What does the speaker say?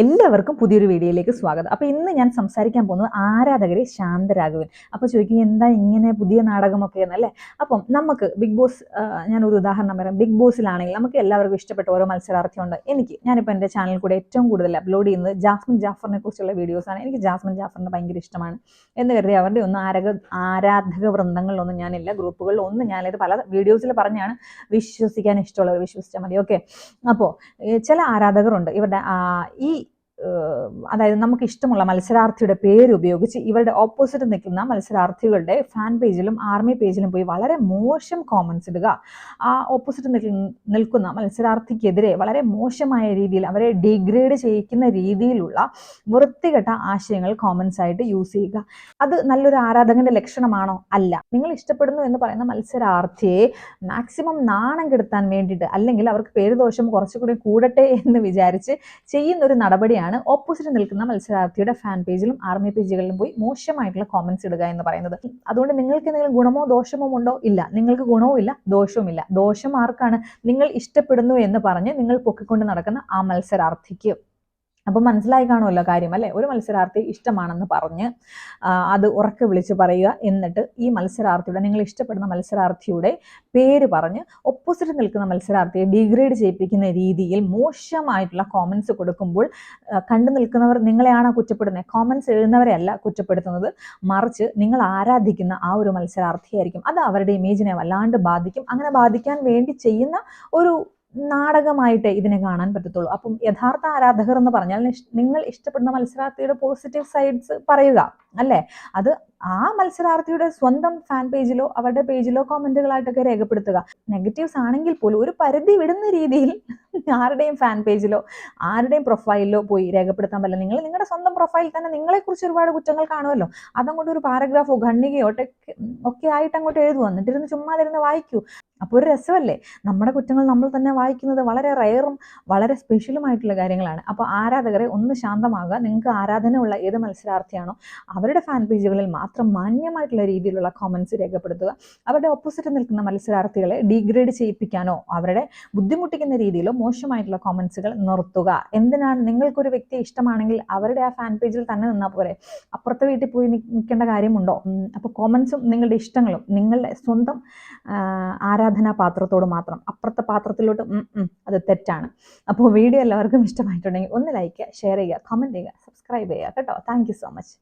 എല്ലാവർക്കും പുതിയൊരു വീഡിയോയിലേക്ക് സ്വാഗതം. അപ്പോൾ ഇന്ന് ഞാൻ സംസാരിക്കാൻ പോകുന്നത് ആരാധകരെ ശാന്തരാഘവൻ അപ്പോൾ ചോദിക്കും എന്താ ഇങ്ങനെ പുതിയ നാടകമൊക്കെ എന്നല്ലേ അപ്പം നമുക്ക് ബിഗ് ബോസ് ഞാൻ ഒരു ഉദാഹരണം പറയാം. ബിഗ് ബോസിലാണെങ്കിൽ നമുക്ക് എല്ലാവർക്കും ഇഷ്ടപ്പെട്ട ഓരോ മത്സരാർത്ഥിയുണ്ട്. എനിക്ക് ഞാനിപ്പോൾ എന്റെ ചാനൽ കൂടെ ഏറ്റവും കൂടുതൽ അപ്ലോഡ് ചെയ്യുന്നത് ജാസ്മിൻ ജാഫറിനെ കുറിച്ചുള്ള വീഡിയോസാണ് എനിക്ക് ജാസ്മിൻ ജാഫറിനെ ഭയങ്കര ഇഷ്ടമാണ്. എന്ന് കരുതി അവരുടെ ഒന്നും ആരക ആരാധക വൃന്ദങ്ങളിലൊന്നും ഞാനില്ല. ഗ്രൂപ്പുകളിലൊന്നും ഞാനിത് പല വീഡിയോസിൽ പറഞ്ഞാണ് വിശ്വസിക്കാൻ ഇഷ്ടമുള്ളവർ വിശ്വസിച്ചാൽ മതി. ഓക്കെ അപ്പോൾ ചില ആരാധകരുണ്ട്. ഇവരുടെ ഈ അതായത് നമുക്ക് ഇഷ്ടമുള്ള മത്സരാർത്ഥിയുടെ പേര് ഉപയോഗിച്ച് ഇവരുടെ ഓപ്പോസിറ്റ് നിൽക്കുന്ന മത്സരാർത്ഥികളുടെ ഫാൻ പേജിലും ആർമി പേജിലും പോയി വളരെ മോശം കോമൻസ് ഇടുക. ആ ഓപ്പോസിറ്റ് നിൽക്കുന്ന മത്സരാർത്ഥിക്കെതിരെ വളരെ മോശമായ രീതിയിൽ അവരെ ഡിഗ്രേഡ് ചെയ്യിക്കുന്ന രീതിയിലുള്ള വൃത്തികെട്ട ആശയങ്ങൾ കോമൻസ് ആയിട്ട് യൂസ് ചെയ്യുക. അത് നല്ലൊരു ആരാധകന്റെ ലക്ഷണമാണോ? അല്ല. നിങ്ങൾ ഇഷ്ടപ്പെടുന്നു എന്ന് പറയുന്ന മത്സരാർത്ഥിയെ മാക്സിമം നാണം കെടുത്താൻ വേണ്ടിയിട്ട് അല്ലെങ്കിൽ അവർക്ക് പേരുദോഷം കുറച്ചുകൂടി കൂടട്ടെ എന്ന് വിചാരിച്ച് ചെയ്യുന്ന ഒരു നടപടിയാണ് ഓപ്പോസിറ്റ് നിൽക്കുന്ന മത്സരാർത്ഥിയുടെ ഫാൻ പേജിലും ആർമി പേജുകളിലും പോയി മോശമായിട്ടുള്ള കോമൻസ് ഇടുക എന്ന് പറയുന്നത്. അതുകൊണ്ട് നിങ്ങൾക്ക് എന്തെങ്കിലും ഗുണമോ ദോഷമോ ഉണ്ടോ? ഇല്ല. നിങ്ങൾക്ക് ഗുണവും ഇല്ല ദോഷവും ഇല്ല. ദോഷം ആർക്കാണ്? നിങ്ങൾ ഇഷ്ടപ്പെടുന്നു എന്ന് പറഞ്ഞ് നിങ്ങൾ പൊക്കിക്കൊണ്ട് നടക്കുന്ന ആ മത്സരാർത്ഥിക്ക്. അപ്പം മനസ്സിലായി കാണുമല്ലോ കാര്യം അല്ലേ? ഒരു മത്സരാർത്ഥി ഇഷ്ടമാണെന്ന് പറഞ്ഞ് അത് ഉറക്കെ വിളിച്ച് പറയുക. എന്നിട്ട് ഈ മത്സരാർത്ഥിയുടെ നിങ്ങൾ ഇഷ്ടപ്പെടുന്ന മത്സരാർത്ഥിയുടെ പേര് പറഞ്ഞ് ഒപ്പോസിറ്റ് നിൽക്കുന്ന മത്സരാർത്ഥിയെ ഡിഗ്രേഡ് ചെയ്യിപ്പിക്കുന്ന രീതിയിൽ മോശമായിട്ടുള്ള കോമൻസ് കൊടുക്കുമ്പോൾ കണ്ടു നിൽക്കുന്നവർ നിങ്ങളെയാണ് കുറ്റപ്പെടുന്നത് കോമൻസ് എഴുതുന്നവരെയല്ല കുറ്റപ്പെടുത്തുന്നത്. മറിച്ച് നിങ്ങൾ ആരാധിക്കുന്ന ആ ഒരു മത്സരാർത്ഥിയായിരിക്കും. അത് അവരുടെ ഇമേജിനെ വല്ലാണ്ട് ബാധിക്കും. അങ്ങനെ ബാധിക്കാൻ വേണ്ടി ചെയ്യുന്ന ഒരു നാടകമായിട്ടേ ഇതിനെ കാണാൻ പറ്റത്തുള്ളൂ. അപ്പം യഥാർത്ഥ ആരാധകർ എന്ന് പറഞ്ഞാൽ നിങ്ങൾ ഇഷ്ടപ്പെടുന്ന മത്സരാർത്ഥിയുടെ പോസിറ്റീവ് സൈഡ്സ് പറയുക അല്ലേ? അത് ആ മത്സരാർത്ഥിയുടെ സ്വന്തം ഫാൻ പേജിലോ അവരുടെ പേജിലോ കോമന്റുകളായിട്ടൊക്കെ രേഖപ്പെടുത്തുക. നെഗറ്റീവ്സ് ആണെങ്കിൽ പോലും ഒരു പരിധി വിടുന്ന രീതിയിൽ ആരുടെയും ഫാൻ പേജിലോ ആരുടെയും പ്രൊഫൈലിലോ പോയി രേഖപ്പെടുത്താൻ പറ്റില്ല. നിങ്ങൾ നിങ്ങളുടെ സ്വന്തം പ്രൊഫൈലിൽ തന്നെ നിങ്ങളെക്കുറിച്ച് ഒരുപാട് കുറ്റങ്ങൾ കാണുമല്ലോ. അതങ്ങോട്ട് ഒരു പാരഗ്രാഫോ ഖണ്ഡികയോ ടെക് ഒക്കെ ആയിട്ട് അങ്ങോട്ട് എഴുതുക എന്നിട്ടിരുന്ന് ചുമ്മാതിരുന്ന് വായിക്കൂ. അപ്പോൾ ഒരു രസമല്ലേ? നമ്മുടെ കുറ്റങ്ങൾ നമ്മൾ തന്നെ വായിക്കുന്നത് വളരെ റയറും വളരെ സ്പെഷ്യലുമായിട്ടുള്ള കാര്യങ്ങളാണ്. അപ്പോൾ ആരാധകരെ ഒന്ന് ശാന്തമാകുക നിങ്ങൾക്ക് ആരാധനയുള്ള ഏത് മത്സരാർത്ഥിയാണോ അവരുടെ ഫാൻ പേജുകളിൽ മാത്രം മാന്യമായിട്ടുള്ള രീതിയിലുള്ള കോമൻസ് രേഖപ്പെടുത്തുക. അവരുടെ ഓപ്പോസിറ്റ് നിൽക്കുന്ന മത്സരാർത്ഥികളെ ഡീഗ്രേഡ് ചെയ്യിപ്പിക്കാനോ അവരുടെ ബുദ്ധിമുട്ടിക്കുന്ന രീതിയിലോ മോശമായിട്ടുള്ള കോമൻസുകൾ നിർത്തുക. എന്തിനാണ്? നിങ്ങൾക്കൊരു വ്യക്തിയെ ഇഷ്ടമാണെങ്കിൽ അവരുടെ ആ ഫാൻ പേജിൽ തന്നെ നിന്നാൽ പോരെ. അപ്പുറത്തെ വീട്ടിൽ പോയി നിൽക്കേണ്ട കാര്യമുണ്ടോ? അപ്പോൾ കോമൻസും നിങ്ങളുടെ ഇഷ്ടങ്ങളും നിങ്ങളുടെ സ്വന്തം ആ, ആരാധനാ പാത്രത്തോട് മാത്രം. അപ്പുറത്തെ പാത്രത്തിലോട്ട് അത് തെറ്റാണ്. അപ്പോൾ വീഡിയോ എല്ലാവർക്കും ഇഷ്ടമായിട്ടുണ്ടെങ്കിൽ ഒന്ന് ലൈക്ക് ചെയ്യുക ഷെയർ ചെയ്യുക കമന്റ് ചെയ്യുക സബ്സ്ക്രൈബ് ചെയ്യുക. കേട്ടോ. Thank so much